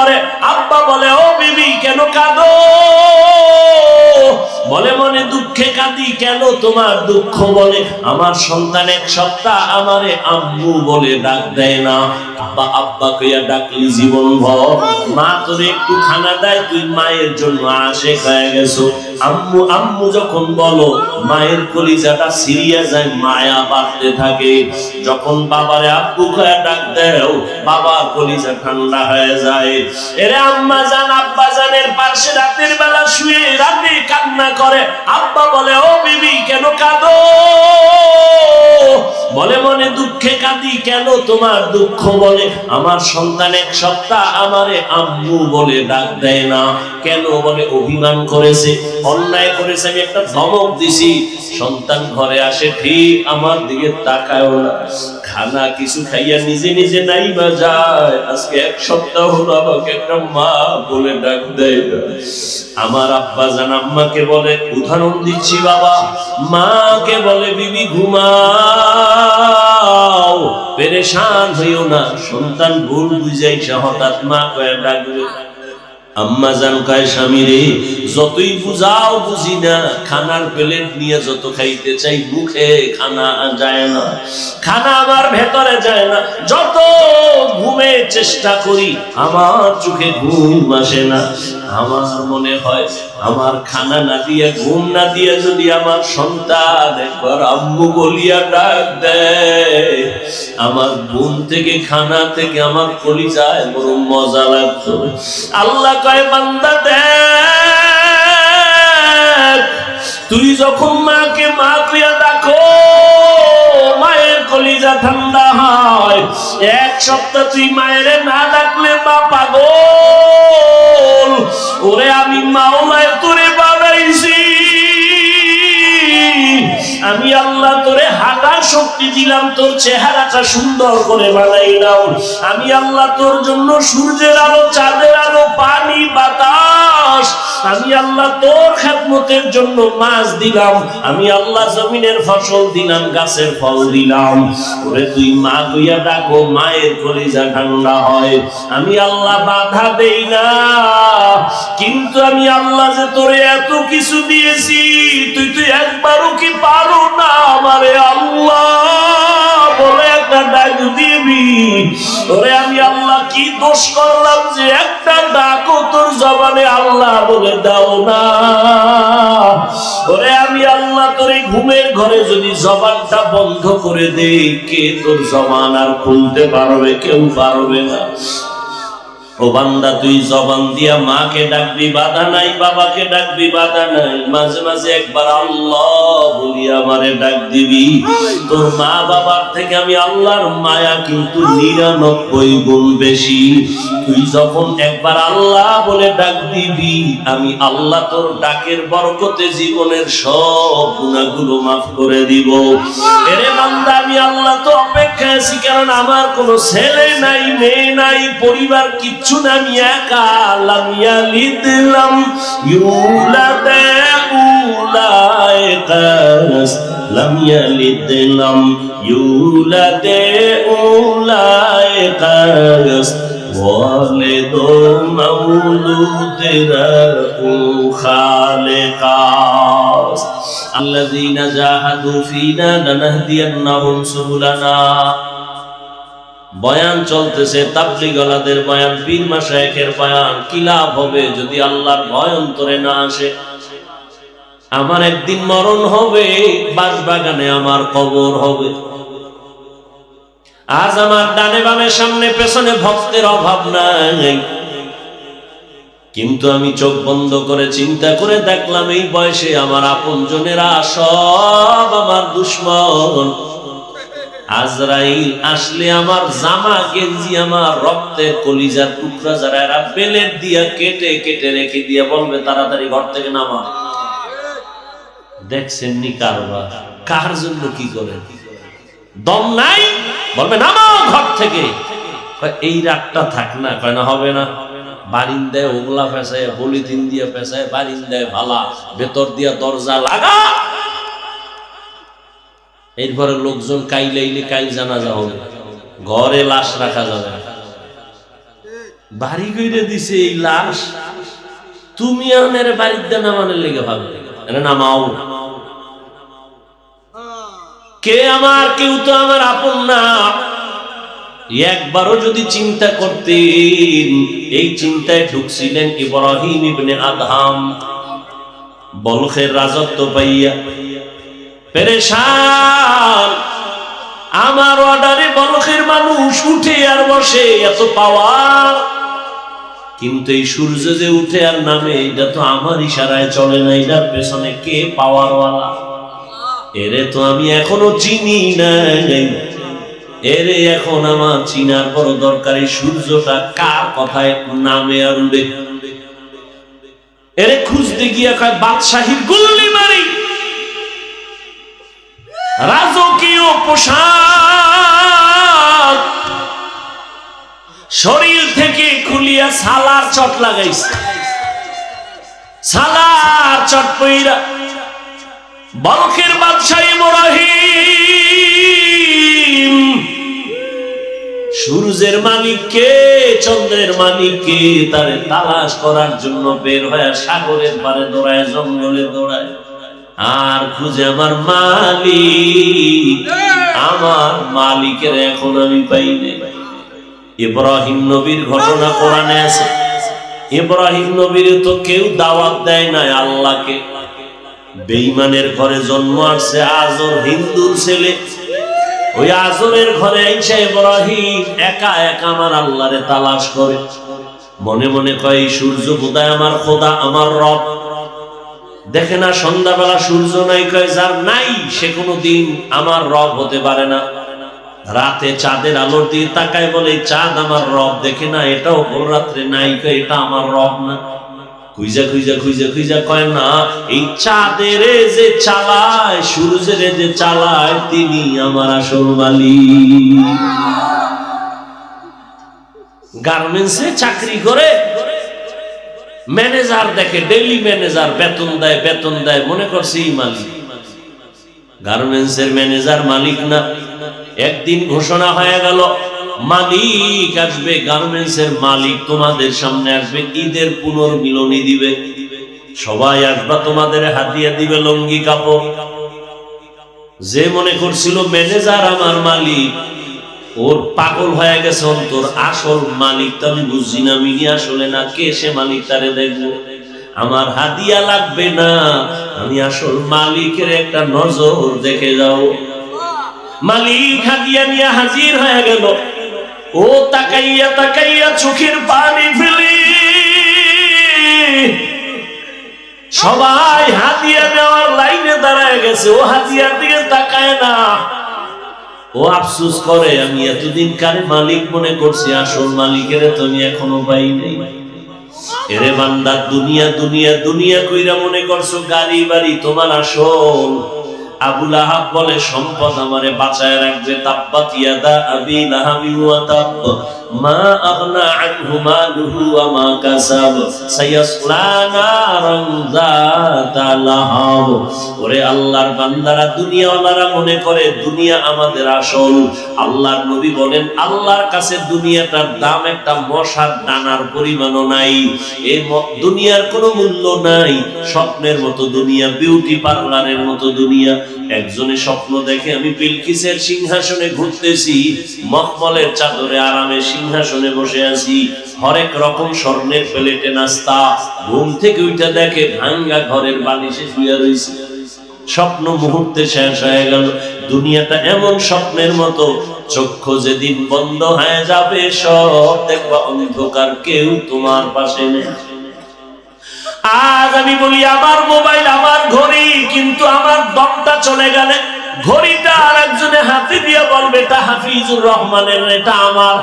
করে আব্বা বলে, ও বিবি, কেন কাঁদো? বলে মনে দুঃখে কাঁদি, কেন তোমার দুঃখ? বলে, আমার সন্তান এক সপ্তাহ আমারে আম্মু বলে ডাক দেয় না। আব্বা আব্বা কইয়া ডাকলি, জীবন ভর, মা তোরে একটু খানা দেয়, তুই মায়ের জন্য আসে খায় গেছো। আম্মু আম্মু যখন বলো, মায়ের কলিজাটা সিরিয়া যায়, মায়া বাড়তে থাকে। যখন বাবারে আব্বু কয়া ডাক দেও, বাবা কলিজা ঠান্ডা হয়ে যায়। এরে আম্মা জান আব্বা জানের পাশে রাতের বেলা শুয়ে রাতে কান্না করে। আব্বা বলে, ও বিবি, কেন কাঁদো? বলে মনে দুঃখে কাঁদি, কেন তোমার দুঃখ? বলে, আমার সন্তান এক সপ্তাহ আমারে আম্মু বলে ডাক দেয় না। কেন বলে, অভিমান করেছে। অন্যায় করেছে, আমি একটা ধমক দিছি। সন্তান ঘরে আসে, ঠিক আমার দিকে তাকায়ও না। খানা কিছু খাইয়া নিজে নিজে নাই বা যায়। আজকে এক সপ্তাহ হলো আমাকে একটা মা বলে ডাক দেয় না। আমার আব্বা জান আম্মাকে বলে, উদাহরণ দিচ্ছি বাবা, মাকে বলে, বিবি, ঘুমাও। পেরেশান হইও না। সন্তান ভুল বুঝাইছে, হঠাৎ মা কয়ে ডাকবে আম্মা জান কয়, স্বামী রে, যতই বুঝাও বুঝি না, খানার প্লেট নিয়ে যত খাইতে চাই, মুখে খানা যায় না। খানা আমার ভেতরে যায় না। যত ঘুমে চেষ্টা করি, আমার চোখে ঘুম আসে না। আমার মনে হয়, আমার খানা না দিয়ে, ঘুম না দিয়ে যদি আমার সন্তান একবার আম্মু বলিয়া ডাক দেয়, আমার ঘুম থেকে, খানা থেকে আমার কলিজায় বড় মজা লাগতো। আল্লাহ কয় বান্দা দেখ তুই যখন মাকে মা কইয়া ডাকো, মায়ের কলিজা ঠান্ডা হয়। এক সপ্তাহ তুই মায়ের না ডাকলে মা পাগল। ওরে আমি মাওলায় তোরে বানাইছি আমি আল্লাহ তোরে হাঁটার শক্তি দিলাম, তোর চেহারাটা সুন্দর করে বানাইলাম আমি আল্লাহ তোর জন্য সূর্যের আলো, চাঁদের আলো, পানি আমি আল্লাহ তোর খেদমতের জন্য মাছ দিলাম, আমি আল্লাহ জমিনের ফসল দিলাম, গাছের ফল দিলাম। ওরে তুই মা কইয়া ডাকো, মায়ের কলিজা ঠান্ডা হয়। আমি আল্লাহ বাধা দেই না, কিন্তু আমি আল্লাহ যে তোরে এত কিছু দিয়েছি, তুই তুই একবারও কি পারো না আমারে আল্লাহ। ডাক দিবি? ওরে আমি আল্লাহ কি দোষ করলাম যে একটা ডাকও তোর জবানে আল্লাহ বলে দাও না? ওরে আমি আল্লাহ তোর এই ঘুমের ঘরে যদি জবানটা বন্ধ করে দেই, কে তোর জবান আর খুলতে পারবে, কেউ পারবে না। ও বান্দা, তুই জবান দিয়া মাকে ডাকবি, বাধা নাই, বাবাকে ডাকবি, বাধা নাই। মাঝে মাঝে একবার আল্লাহ বলি, আমারে ডাক দিবি। তোর মা বাবার থেকে আমি আল্লাহর মায়া কিন্তু নিরানব্বই গুণ বেশি। তুই যখন একবার আল্লাহ বলে ডাক দিবি, আমি আল্লাহ তোর ডাকের বরকতে জীবনের সব গুণাগুলো মাফ করে দিব। এরে বান্দা, আমি আল্লাহ তো অপেক্ষায় আছি কারণ আমার কোনো ছেলে নাই, মেয়ে নাই, পরিবার কিচ্ছু না আমি একা লাম ইয়ালিদলাম ইউলাদে উলায়ে কাস লাম ইয়ালিদলাম ইউলাদে উলায়ে কাস والد مولود له خالقاس الذين جاهدوا فينا لنهدينهم سبلنا বয়ান চলতেছে, তাবলিগলাদের বয়ান পীর মাসায়েকের বয়ান, কি লাভ হবে যদি আল্লাহর ভয় অন্তরে না আসে? আমার একদিন মরণ হবে বাগানে আমার কবর হবে। আজ আমার ডানে বামে সামনে পেছনে ভক্তের অভাব নাই। কিন্তু আমি চোখ বন্ধ করে চিন্তা করে দেখলাম, এই বয়সে আমার আপন জনেরা সব আমার দুশ্মন। আজরাইল আসলে আমার জামা গেঞ্জি, আমার রক্তের কলিজার টুকরা যারা এরা বেলের দিয়া কেটে কেটে রেখে দিয়ে বলবে, তাড়াতাড়ি ঘর থেকে নামা। দেখছেন নি কারবার? কার জন্য কি করে? দম নাই? বলবে নামাও ঘর থেকে। এই রাতটা থাক না। কয়, না, হবে না। বারিন্দায় ওগলা পেঁচায় পলিথিন দিয়ে পেঁচায় বারিন্দায় ভালা, ভেতর দিয়া দরজা লাগা। এরপরে লোকজন কাইলাইলে কাইল জানাজা হবে। ঘরে লাশ রাখা যাবে। বাড়ি কইরে দিছে এই লাশ তুমি আনের বাড়িতে নামানের লেগে এটা নামাও। কে আমার, কেউ তো আমার আপন না। একবারও যদি চিন্তা করতেন, এই চিন্তায় ঢুকছিলেন ইব্রাহিম ইবনে আদহাম। বলখের রাজত্ব পাইয়া পেরেশান। আমার অর্ডারে বলখের মানুষ উঠে আর বসে, এত পাওয়ার। কিন্তু এই সূর্য যে উঠে আর নামে, এটা তো আমার ইশারায় চলে না, এটার পেছনে কে পাওয়ারওয়ালা? এরে তো আমি এখনও চিনি নাই। এরে এখন আমার চিনার বড় দরকারি সূর্যটা কার কথায় নামে আর উড়ে? এরে খুঁজতে গিয়ে কয়, বাদশাহীর গুল্লি মারি। রাজকীয় পোশাক। শরীর থেকে খুলিয়া সালার চট লাগাইছে। সালার চট পইরা বলকের বাদশাহ ইব্রাহিম সূর্যের মালিককে চন্দ্রের মালিককে তারে তালাশ করার জন্য বের হয়ে সাগরের পারে দৌড়ায়, জঙ্গলে দৌড়ায়। আর খুঁজে আমার মালিক। আমার মালিকের এখন আমি পাইনি ইব্রাহিম নবীর ঘটনা কোরআনে আছে। ইব্রাহিম নবীর তো কেউ দাওয়াত দেয় নাই আল্লাহকে। বেঈমানের ঘরে জন্ম আসছে আজর হিন্দুর ছেলে। ওই আজরের ঘরে আইসা ইব্রাহিম একা একা আমার আল্লাহরে তালাশ করে। মনে মনে কয় সূর্য বোধহয় আমার খোদা আমার রব। দেখে না সন্ধ্যাবেলা সূর্য নাই, কয়, যার নাই, সে কোনো দিন আমার রব হতে পারে না। রাতে চাঁদের আলোর দিয়ে তাকায় বলে, চাঁদ আমার রব দেখে না, এটাও ভোর রাত্রে নাই, কয়, এটা আমার রব না। খুঁজা খুঁজা খুঁজা খুঁজা কয়, না, এই চাঁদের যে চালায়, সূর্যের যে চালায়, তিনি আমার আসল মালিক। গার্মেন্টসে চাকরি করে ম্যানেজার দেখে, ডেইলি ম্যানেজার, বেতন দেয় বেতন দেয়, মনে করছে এই মালিক। গার্মেন্টস এর ম্যানেজার মালিক না। একদিন ঘোষণা হয়ে গেল, মালিক আসবে গার্মেন্টস এর মালিক তোমাদের সামনে আসবে, ঈদের পুনর্মিলনী দিবে। সবাই আসবা, তোমাদের হাতিয়া দিবে লঙ্গি, কাপড়। যে মনে করছিল, ম্যানেজার আমার মালিক। ওর পাগল হয়ে গেছে অন্তর। আসল মালিক তো আমি বুঝি না মিনি আসলে না, কে সে মালিক তারে দেখব? আমার হাদিয়া লাগবে না, আমি আসল মালিকের একটা নজর দেখে যাও। মালিক হাদিয়া নিয়ে হাজির হয়ে গেল। ও তাকাইয়া তাকাইয়া চোখের পানি ফেলি। সবাই হাতিয়া নেওয়ার লাইনে দাঁড়ায় গেছে, ও হাতিয়ার দিকে তাকায় না। ও আফসুস করে, আমি এতদিন কারে মালিক মনে করছি? আসল মালিকের তো আমি এখনও পাই নাই। এরে বান্দা, দুনিয়া দুনিয়া দুনিয়া কইরা মনে করছ গাড়ি, বাড়ি, তোমার আসল? আবুল আহাব বলে, সম্পদ আমারে বাঁচায় রাখবে, তাব্বাত ইয়াদা আবি লাহাবি ওয়া তাব মা আগনা আনহু কাসাব। সায়াসলা নারান যাতা লাহাব। ওরে আল্লাহর বান্দারা দুনিয়াওয়ালারা মনে করে, দুনিয়া আমাদের আসল। আল্লাহর নবী বলেন, আল্লাহর কাছে দুনিয়াটার দাম একটা মশার দানার পরিমাণও নাই। এই দুনিয়ার কোনো মূল্য নাই। স্বপ্নের মতো দুনিয়া বিউটি পার্লারের মতো দুনিয়া। একজনে স্বপ্ন দেখে, আমি বিলকিসের সিংহাসনে ঘুরতেছি, মখমলের চাদরে আরামে সিংহাসনে বসে আছি। হরেক রকম স্বর্ণের প্লেটে নাস্তা। ঘুম থেকে উঠে দেখে ভাঙ্গা ঘরের বালিশে শুয়ে রয়েছে। স্বপ্ন মুহূর্তে শেষ হয়ে গেল। দুনিয়াটা এমন স্বপ্নের মতো। চক্ষু যেদিন বন্ধ হয়ে যাবে, সব দেখবা অন্ধকার, কেউ তোমার পাশে নেই। আজ আমি বলি, আমার মোবাইল আমার ঘড়ি, কিন্তু আমার দমটা চলে গেলে ঘড়িটা আর একজনে হাতে দিয়ে বলবে, এটা হাফিজুর রহমানের, এটা আমার।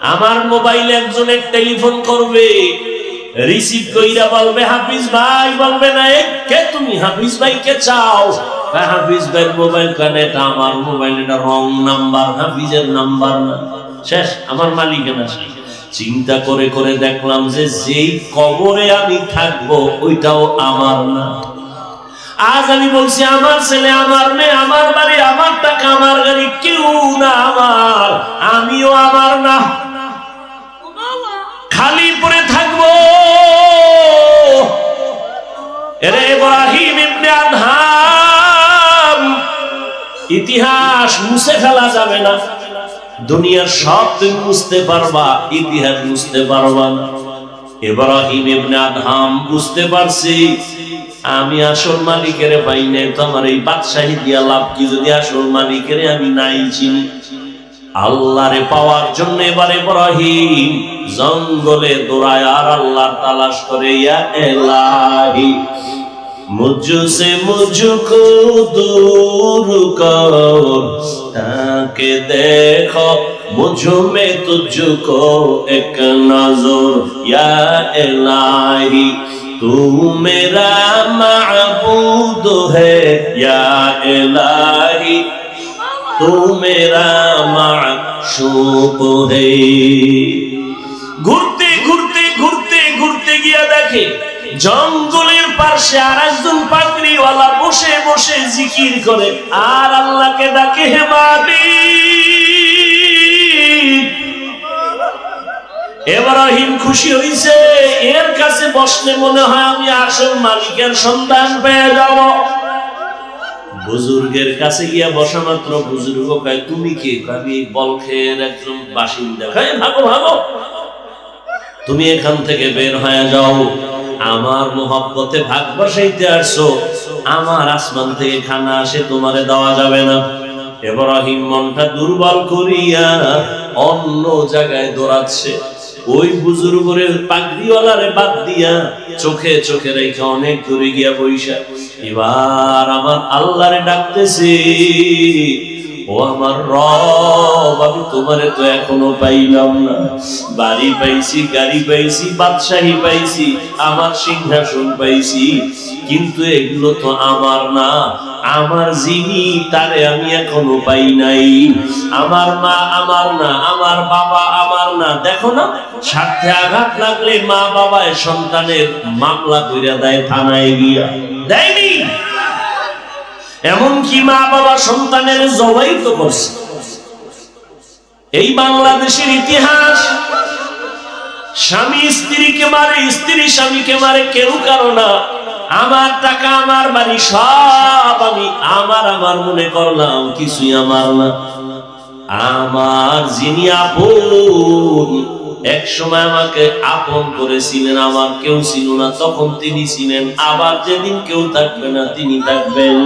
আমার মোবাইলে একজনের টেলিফোন করবে। রিসিভ কইরা বলবে হাফিজ ভাই বলবে না কে তুমি হাফিজ ভাই কে চাও। কয়, হাফিজ ভাইয়ের মোবাইল কেন আমার মোবাইল এটা রং নাম্বার হাফিজের নাম্বার না। শেষ আমার মালিকানা শেষ চিন্তা করে করে দেখলাম যে যেই কবরে আমি থাকব ওইটাও আমার না। আজ আমি বলছি আমার ছেলে আমার মেয়ে আমার বাড়ি আমার টাকা আমার গাড়ি কেউ না আমার। আমিও আমার না। খালি পড়ে থাকব। এরে ইব্রাহিম ইবনে আদহাম ইতিহাস মুছে ফেলা যাবে না। দুনিয়ার সব তুমি বুঝতে পারবা, ইতিহাস বুঝতে পারবা। না ইব্রাহিম ইবনে আদহাম বুঝতে পারছি, আমি আসল মালিকের পাই নাই তো আমার এই বাদশাহী দিয়া লাভ কি? যদি আসল মালিকের আমি নাই চিনি আল্লাহরে পাওয়ার জন্য এবার ইব্রাহিম জঙ্গলে দৌড়ায় আর আল্লাহর তালাশ করে ইয়া এলাহি मुझसे मुझको दूर कर ताकि देखो मुझ में तुझको एक नजर या इलाही तू मेरा माबूद है या इलाही تو میرا মাশুক ঘুরতে ঘুরতে ঘুরতে ঘুরতে গিয়া দেখে জঙ্গলের পাশে আর একজন পাগড়িওয়ালা বসে বসে জিকির করে, আর আল্লাহকে ডাকে হে মাবি এবারহিম খুশি হইছে, এর কাছে বসলে মনে হয় আমি আসল মালিকের সন্ধান পেয়ে যাব। বুজুর্গের কাছে গিয়া বসা মাত্র বুজুর্গ কয় তুমি কে? আমি বলখের একজন বাসিন্দা। কয়, ভাগো ভাগো। তুমি এখান থেকে বের হয়ে যাও। আমার মোহব্বতে ভাগ বসাইতে আসছো। আমার আসমান থেকে খানা আসে তোমারে দেওয়া যাবে না। এব্রাহিম মনটা দুর্বল করিয়া অন্য জায়গায় দৌড়াচ্ছে। ওই বুজুর্গের পাগড়িওয়ালারে বাদ দিয়া চোখে চোখে রেখে অনেক দূরে গিয়া বইসা, এবার আমার আল্লাহরে ডাকতেছি। ও আমার রব, আমি তোমারে তো এখনও পাইলাম না। বাড়ি পাইছি, গাড়ি পাইছি, বাদশাহী পাইছি, আমার সিংহাসন পাইছি, কিন্তু এগুলো তো আমার না। আমার যিনি তারে আমি এখনও পাই নাই। আমার মা আমার না, আমার বাবা আমার না। দেখো না স্বার্থে আঘাত লাগলে মা বাবা সন্তানের মামলা কইরা দেয় থানায় গিয়া। দেয়নি? এমনকি মা বাবা সন্তানের জবাই তো করছে। এই বাংলাদেশের ইতিহাস স্বামী স্ত্রীকে মারে, স্ত্রী স্বামীকে মারে, কেউ কারও না। আমার টাকা, আমার বাড়ি, সব আমি আমার আমার মনে করলাম, কিছুই আমার না। আমার যিনি আপন, এক সময় আমাকে আপন করেছিলেন, আমার কেউ ছিল না, তখন তিনি ছিলেন। আবার যেদিন কেউ থাকবে না, তিনি থাকবেন।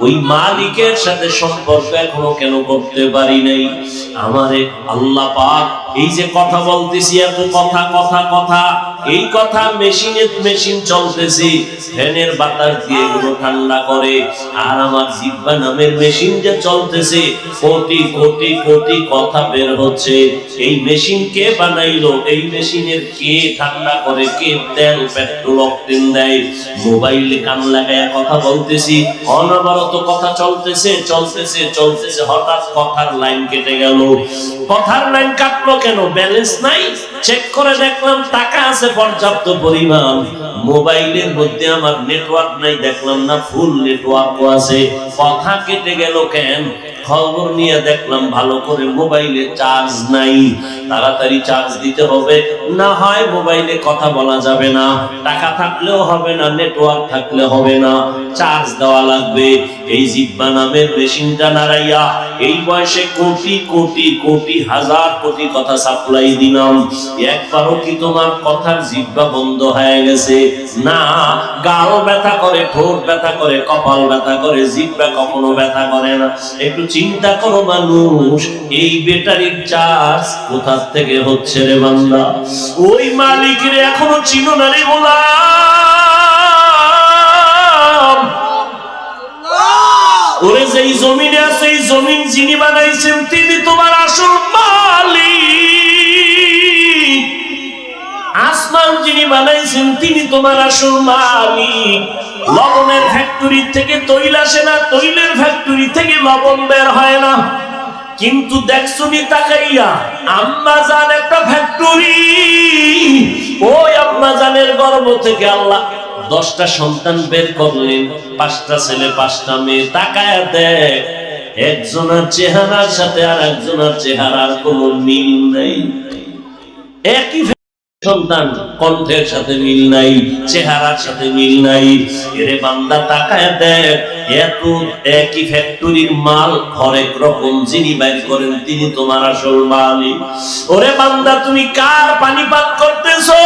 ওই মালিকের সাথে সম্পর্ক এখনও কেন করতে পারি নাই? আমারে আল্লাহ পাক এই যে কথা বলতেছি, এত কথা কথা কথা এই কথা মেশিনে মেশিন চলতেছে। ফ্যানের বাতাস দিয়ে এগুলো ঠান্ডা করে। আর আমার জিব্বা নামের মেশিন যে চলতেছে, কোটি কোটি কোটি কথা বের হচ্ছে। এই মেশিন কে বানাইলো? এই মেশিনের কে ঠান্ডা করে? কে তেল, পেট্রোল অক্টেন দেয়? মোবাইলে কান লাগায় কথা বলতেছি। অনবরত কথা চলতেছে চলতেছে চলতেছে। হঠাৎ কথার লাইন কেটে গেল। কথার লাইন কাটলো কেন? ব্যালেন্স নাই? চেক করে দেখলাম টাকা আছে, পর্যাপ্ত পরিমাণ। মোবাইলের মধ্যে আমার নেটওয়ার্ক নাই, দেখলাম না ফুল নেটওয়ার্কও আছে। কথা কেটে গেল কেন? খবর নিয়ে দেখলাম ভালো করে মোবাইলে চার্জ নাই। তাড়াতাড়ি চার্জ দিতে হবে। না হয় মোবাইলে কথা বলা যাবে না। টাকা থাকলেও হবে না, নেটওয়ার্ক থাকলে হবে না। চার্জ দেওয়া লাগবে। এই জিব্বা নামের মেশিনটা নাড়াইয়া এই বয়সে কোটি কোটি কোটি, হাজার কোটি কথা সাপ্লাই দিলাম। একবারও কি তোমার কথার জিব্বা বন্ধ হয়ে গেছে? না, গাল ব্যথা করে, ঠোঁট ব্যথা করে, কপাল ব্যথা করে, জিব্বা কখনো ব্যথা করে না। একটু চিন্তা করো মানুষ, এই ব্যাটারির চার্জ কোথা থেকে হচ্ছে রে বান্দা? ওই মালিকের এখনও চিনো না রে গোলাম। ওরে যেই জমিনে আছে, এই জমিন যিনি বানাইছেন, তিনি তোমার আসল মালিক। আসমান যিনি বানাইছেন, তিনি তোমার আসল মালিক। লবণের ফ্যাক্টরি থেকে তৈল আসে না, তৈলের ফ্যাক্টরি থেকে লবণ বের হয় না। কিন্তু দেখছ নি তাকাইয়া, আম্মা জান একটা ফ্যাক্টরি ওই আম্মা জানের গর্ভ থেকে আল্লাহ দশটা সন্তান বের করলেন, পাঁচটা ছেলে, পাঁচটা মেয়ে। তাকায়া দেখ, একজনের চেহারার সাথে আর একজনের চেহারার কোনো মিল নেই। একই সন্তান কণ্ঠের সাথে মিল নাই, চেহারার সাথে মিল নাই। এরে বান্দা, তাকায় দেখ, এত একই ফ্যাক্টরির মাল হরেক রকম যিনি বাইর করেন, তিনি তোমার আসল মালিক। ওরে বান্দা, তুমি কার পানি পান করতেছো?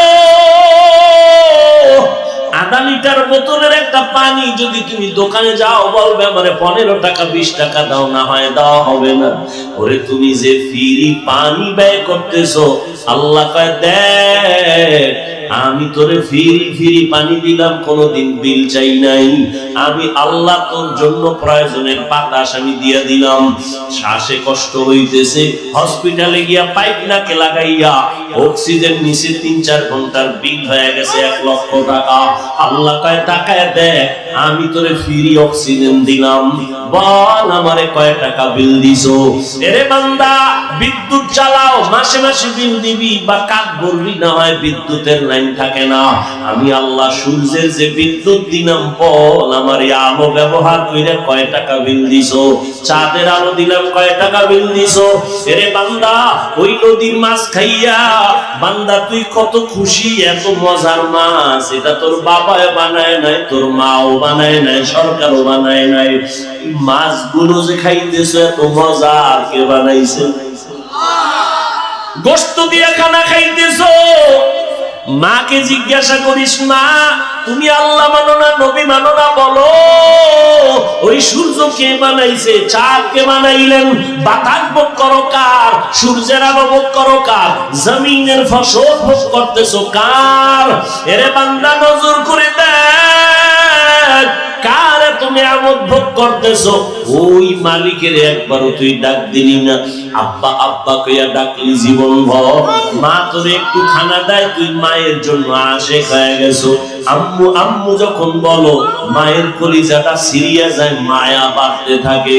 আধা লিটার বোতলের একটা পানি যদি তুমি দোকানে যাও, বলবে আমারে পনেরো টাকা, বিশ টাকা দাও, না হয় দেওয়া হবে না। ওরে তুমি যে ফ্রি পানি ব্যয় করতেছো আল্লাহ দেখ, আমি তোরে ফিরি ফিরি পানি দিলাম, কোনোদিন বিল চাই নাই। আমি আল্লাহ তোর জন্য প্রয়োজনের বাতাস আমি দিয়া দিলাম। শ্বাসে কষ্ট হইতেছে, হসপিটালে গিয়া পাইপ নাকে লাগাইয়া অক্সিজেন নিচে তিন চার ঘণ্টার বিল হয়ে গেছে এক লক্ষ টাকা। আল্লাহ কয় টাকায় দেখ, আমি তোরে ফ্রি অক্সিজেন দিলাম। বল আমারে কয় টাকা বিল দিছো? এরে বান্দা, বিদ্যুৎ চালাও মাসে মাসে বিল দিবি বা কাক বলবি না হয় বিদ্যুতের লাইন থাকে না। আমি আল্লাহ সূর্যের যে বিদ্যুৎ দিলাম, বল আমার এই আলো ব্যবহার কইরা কয় টাকা বিল দিছো? চাঁদের আলো দিলাম, কয় টাকা বিল দিছো? এরে বান্দা, ওই নদীর মাছ খাইয়া, বান্দা, তুই কত খুশি, এত মজার মাছ। এটা তোর বাবায় বানায় নাই, তোর মাও বানায় নাই, সরকারও বানায় নাই। মাছগুলো যে খাইতেছো, এত মজা কে বানাইছে? গোস্ত দিয়ে খানা খাইতেছো? মাকে জিজ্ঞাসা করিস, মা, তুমি আল্লাহ মানো না, নবী মানো না, বলো। ওই সূর্য কে বানাইছে? চাঁদ কে বানাইলেন? বাতাস ভোগ করো কার? সূর্যের আলো ভোগ করো কার? জমিনের ফসল ভোগ করতেছো কার? এরে বান্দা, নজর করে দেখ, কার তুমি আমোদ ভোগ করতেছ? ওই মালিকের একবারও তুই ডাক দিলি না। আব্বা আব্বা কইয়া ডাকলি জীবন ভর। মা তোরে একটু খানা দেয়, তুই মায়ের জন্য আসে খায় গেছো। আম্মু আম্মু যখন বলো, মায়ের কলিজাটা সিরিয়া যায়, মায়া বাড়তে থাকে।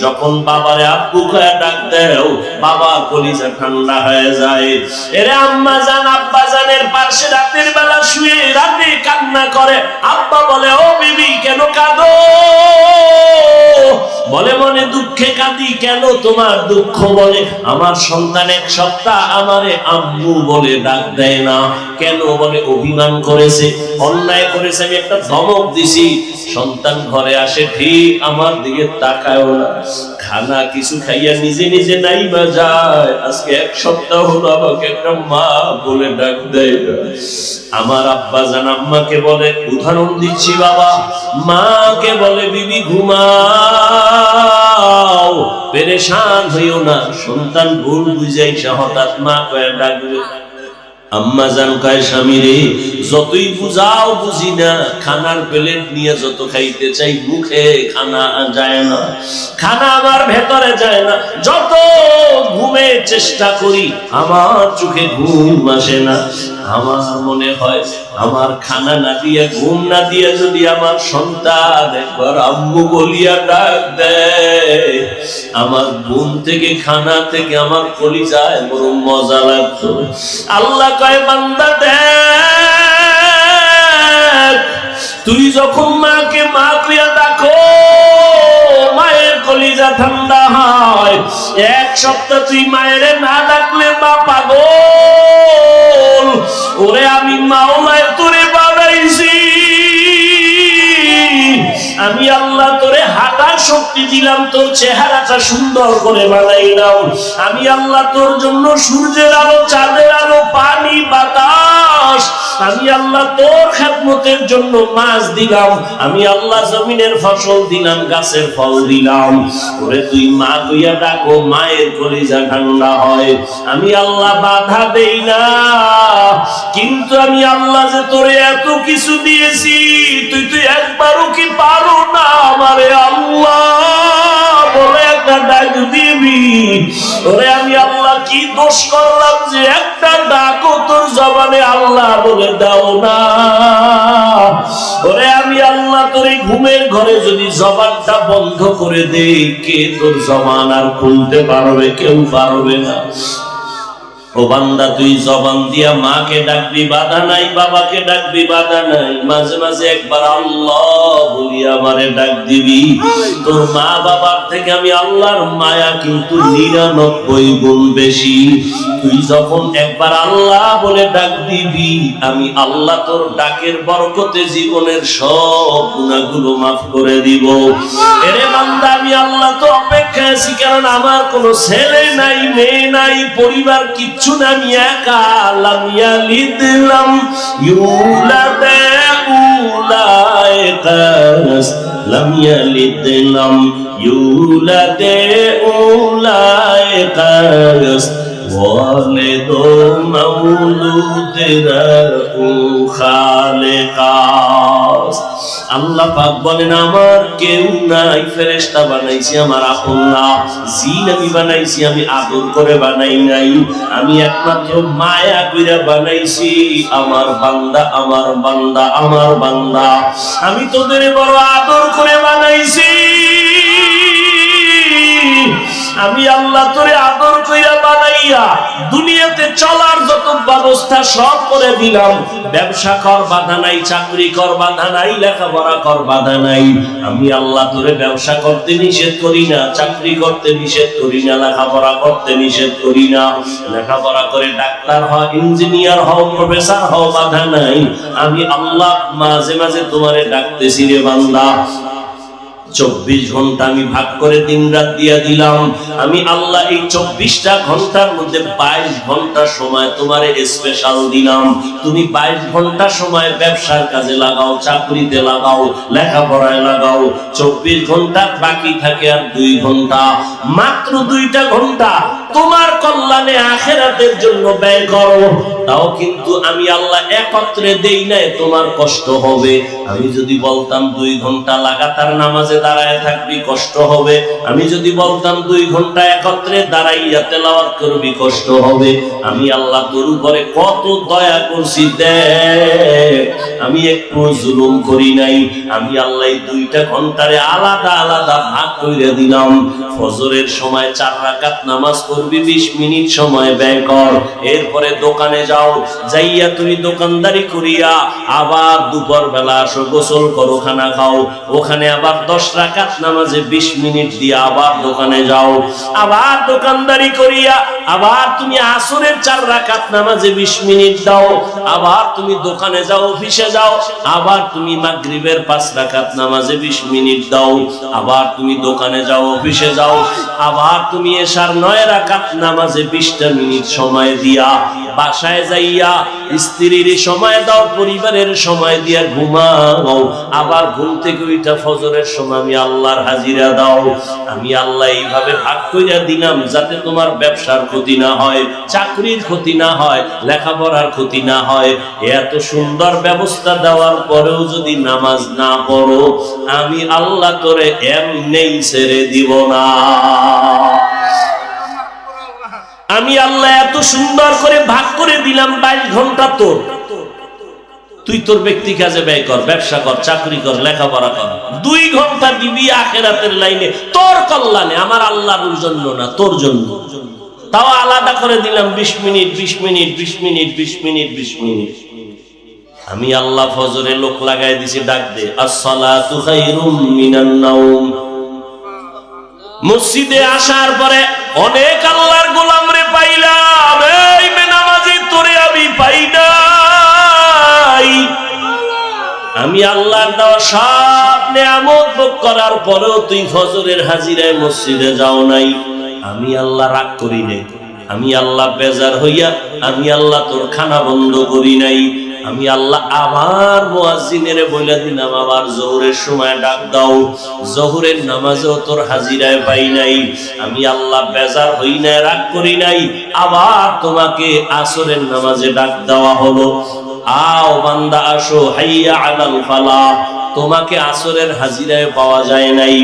যখন বাবারে আব্বু কয়া ডাক দেও, বাবা কলিজা ঠান্ডা হয়ে যায়। এরে আম্মা জান, আব্বা জানের পাশে রাতের বেলা শুয়ে রাতে কান্না করে। আব্বা বলে, ও বিবি, কেন কাঁদো? বলে মনে দুঃখে কাঁদি, কেন তোমার দুঃখ বলে? আমার সন্তান এক সপ্তাহ আমারে আম্মু বলে ডাক দেয় না। কেন বলে? অভিমান করেছে, অন্যায় করেছে, আমি একটা ধমক দিছি। সন্তান ঘরে আসে, ঠিক আমার দিকে তাকায়ও না। খানা কিছু খাইয়া নিজে নিজে নাই বা যায়। আজকে এক সপ্তাহ হলো আমাকে একটা মা বলে ডাক দেয়। আমার আব্বা জান আম্মাকে বলে, উদাহরণ দিচ্ছি বাবা, মাকে বলে, বিবি, ঘুমাও। পেরেশান হইও না। সন্তান ভুল বুঝাইছে, হঠাৎ মা কয়ে ডাকবে। আম্মা জান কয়, স্বামী রে, যতই বুঝাও বুঝি না, খানার প্লেট নিয়ে যত খাইতে চাই, মুখে খানা যায় না। খানা আমার ভেতরে যায় না। যত ঘুমে চেষ্টা করি, আমার চোখে ঘুম আসে না। আমার মনে হয় আমার খানা না দিয়ে, ঘুম না দিয়ে যদি আমার সন্তান একবার আম্মু বলিয়া ডাক দেয়, আমার ঘুম থেকে, খানা থেকে আমার কলিজায় বড় মজা লাগতো। আল্লাহ কয়, বান্দা দেখ, তুই যখন মাকে মা কইয়া ডাকো কলিজা ঠান্ডা হয়। এক সপ্তাহ তুই মায়ের না ডাকলে মা পাগল। ওরে আমি মাওলায় তোরে বানাইছি। আমি আল্লাহ তোরে হাঁটার শক্তি দিলাম, তোর চেহারাটা সুন্দর করে বানাইলাম আমি আল্লাহ তোর জন্য সূর্যের আলো, চাঁদের আলো, পানি, বাতাস আমি আল্লাহ তোর খেদমতের জন্য মাছ দিলাম, আমি আল্লাহ জমিনের ফসল দিলাম, গাছের ফল দিলাম। ওরে তুই মা কইয়া ডাকো, মায়ের কলিজা ঠান্ডা হয়। আমি আল্লাহ বাধা দেই না, কিন্তু আমি আল্লাহ যে তোরে এত কিছু দিয়েছি, তুই তুই একবারও কি পারো না আমারে আল্লাহ। একটা ডাক দিবি ওরে আমি আল্লাহ কি দোষ করলাম যে একটা ডাকও তোর জবানে আল্লাহ বলে দাও না? ওরে আমি আল্লাহ তোর এই ঘুমের ঘরে যদি জবানটা বন্ধ করে দেই কে তোর জবান আর খুলতে পারবে, কেউ পারবে না। তুই জবান দিয়া মাকে ডাকবি, বাধা নাই, বাবাকে ডাকবি, বাধা নাই। মাঝে মাঝে একবার আল্লাহ বলি, আমারে ডাক দিবি। তোর মা বাবার থেকে আমি আল্লাহর মায়া কিন্তু নিরানব্বই গুণ বেশি। তুই যখন একবার আল্লাহ বলে ডাক দিবি, আমি আল্লাহ তোর ডাকের বরকতে জীবনের সব গুণাগুলো মাফ করে দিব। এরে বান্দা, আমি আল্লাহ তো অপেক্ষা আছি কারণ আমার কোনো ছেলে নাই, মেয়ে নাই, পরিবার কিচ্ছু না আমি একা আল্লাহ মিয়ালি দিলাম ইউলাদে উলায় কাস লাম ইয়ালিদ লাম ইউলাদে উলায় কাস والد مولود رأو খালেকাস আল্লাহ পাক বলেন, আমার কেউ নাই বানাইছি, আমার জিন আমি বানাইছি, আমি আদর করে বানাই নাই। আমি একমাত্র মায়া কইরা বানাইছি। আমার বান্দা আমার বান্দা আমার বান্দা। আমি তোদের বড় আদর করে বানাইছি। আমি আল্লাহ তোরে আদর কইরা বানাইয়া দুনিয়াতে চলার যত ব্যবস্থা সব করে দিলাম। ব্যবসা কর, বাধা নাই, চাকরি কর, বাধা নাই, লেখাপড়া কর, বাধা নাই। আমি আল্লাহ তোরে ব্যবসা করতে নিষেধ করি না, চাকরি করতে নিষেধ করি না, লেখাপড়া করতে নিষেধ করি না। লেখাপড়া করে ডাক্তার হও, ইঞ্জিনিয়ার হও, প্রফেসর হও, বাধা নাই। আমি আল্লাহ মাঝে মাঝে তোমারে ডাকতেছি রে বান্দা। চব্বিশ ঘণ্টা আমি ভাগ করে দিন রাত দিয়া দিলাম। আমি আল্লাহ এই চব্বিশটা ঘণ্টার মধ্যে বাইশ ঘণ্টা সময় তোমারে স্পেশাল দিলাম। তুমি বাইশ ঘণ্টা সময় ব্যবসার কাজে লাগাও, চাকরিতে লাগাও, লেখাপড়ায় লাগাও। চব্বিশ ঘণ্টা বাকি থাকে আর দুই ঘণ্টা। মাত্র দুইটা ঘণ্টা তোমার কল্যাণে আখেরাতের জন্য ব্যয় করো। তাও কিন্তু আমি আল্লাহ একত্রে দেই নাই, তোমার কষ্ট হবে। আমি যদি বলতাম দুই ঘণ্টা লাগাতার নামাজে দাঁড়ায় থাকবি, কষ্ট হবে। আমি যদি বলতাম দুই ঘণ্টা একত্রে দাঁড়াইয়া তেলাওয়াত করবি, কষ্ট হবে। আমি আল্লাহ তোর উপরে কত দয়া করছি, দেখ। আমি একটু জুলুম করি নাই। আমি আল্লাহ দুইটা ঘন্টারে আলাদা আলাদা ভাগ করে দিলাম। ফজরের সময় চার রাকাত নামাজ পড়বি, বিশ মিনিট সময় ব্যয় কর। এরপরে দোকানে যাও, যাইয়া তুমি দোকানদারি করিয়া আবার দুপুর বেলা আসো, গোসল করো, খানা খাও। ওখানে আবার দশ রাকাত নামাজে বিশ মিনিট দিয়ে আবার দোকানে যাও। আবার দোকানদারি করিয়া আবার তুমি আসরের চার রাকাত নামাজে বিশ মিনিট দাও, আবার তুমি দোকানে যাও, অফিসে যাও, আবার তুমি মাগরিবের পাঁচ রাকাত নামাজে বিশ মিনিট দাও, আবার তুমি দোকানে যাও, অফিসে যাও, আবার তুমি এসার নয় রাকাত নামাজে বিশটা মিনিট সময় দিয়া বাসায় যাইয়া স্ত্রীর সময় দাও, পরিবারের সময় দিয়া ঘুমাও, আবার ঘুম থেকে ওইটা ফজরের সময় আমি আল্লাহর হাজিরা দাও। আমি আল্লাহ এইভাবে ভাগ করিয়া দিলাম যাতে তোমার ব্যবসার ক্ষতি না হয়, চাকরির ক্ষতি না হয়, লেখাপড়ার ক্ষতি না হয়, এত সুন্দর ব্যবস্থা দেওয়ার পরেও যদি নামাজ না পড়ো, আমি আল্লাহ তোরে এমনেই ছেড়ে দিব না। আমি আল্লাহ এত সুন্দর করে ভাগ করে দিলাম বাইশ ঘণ্টা তোর। তুই তোর ব্যক্তি কাজে ব্যয় কর, ব্যবসা কর, চাকরি কর, লেখাপড়া কর। দুই ঘণ্টা দিবি আখেরাতের লাইনে। তোর কল্যাণে, আমার আল্লাহর জন্য না, তোর জন্য। তাও আলাদা করে দিলাম, বিশ মিনিট বিশ মিনিট বিশ মিনিট বিশ মিনিট বিশ মিনিট। আমি আল্লাহ ফজরে লোক লাগাই দিছি, ডাক দে মসজিদে আসার পরে অনেক আল্লাহর গোলাম রে পাইলাম তোরে আমি পাই আমি আল্লাহর দেওয়া সব নিয়ামত ভোগ করার পরেও তুই ফজরের হাজিরায় মসজিদে যাও নাই। আমি আল্লাহ রাগ করি নাই। আমি আল্লাহ বেজার হইয়া, আমি আল্লাহ তোর খানা বন্ধ করি নাই। আমি আল্লাহ আবার মুয়াজ্জিনের বলে দিলাম, আবার জোহরের সময় ডাক দাও। জোহরের নামাজেও তোর হাজিরায় পাই নাই। আমি আল্লাহ বেজার হই নাই, রাগ করি নাই। আবার তোমাকে আসরের নামাজে ডাক দেওয়া হলো। আও বান্দা, আসো, হাইয়া আলাল ফালাহ। তোমাকে আসরের হাজিরায় পাওয়া যায় নাই।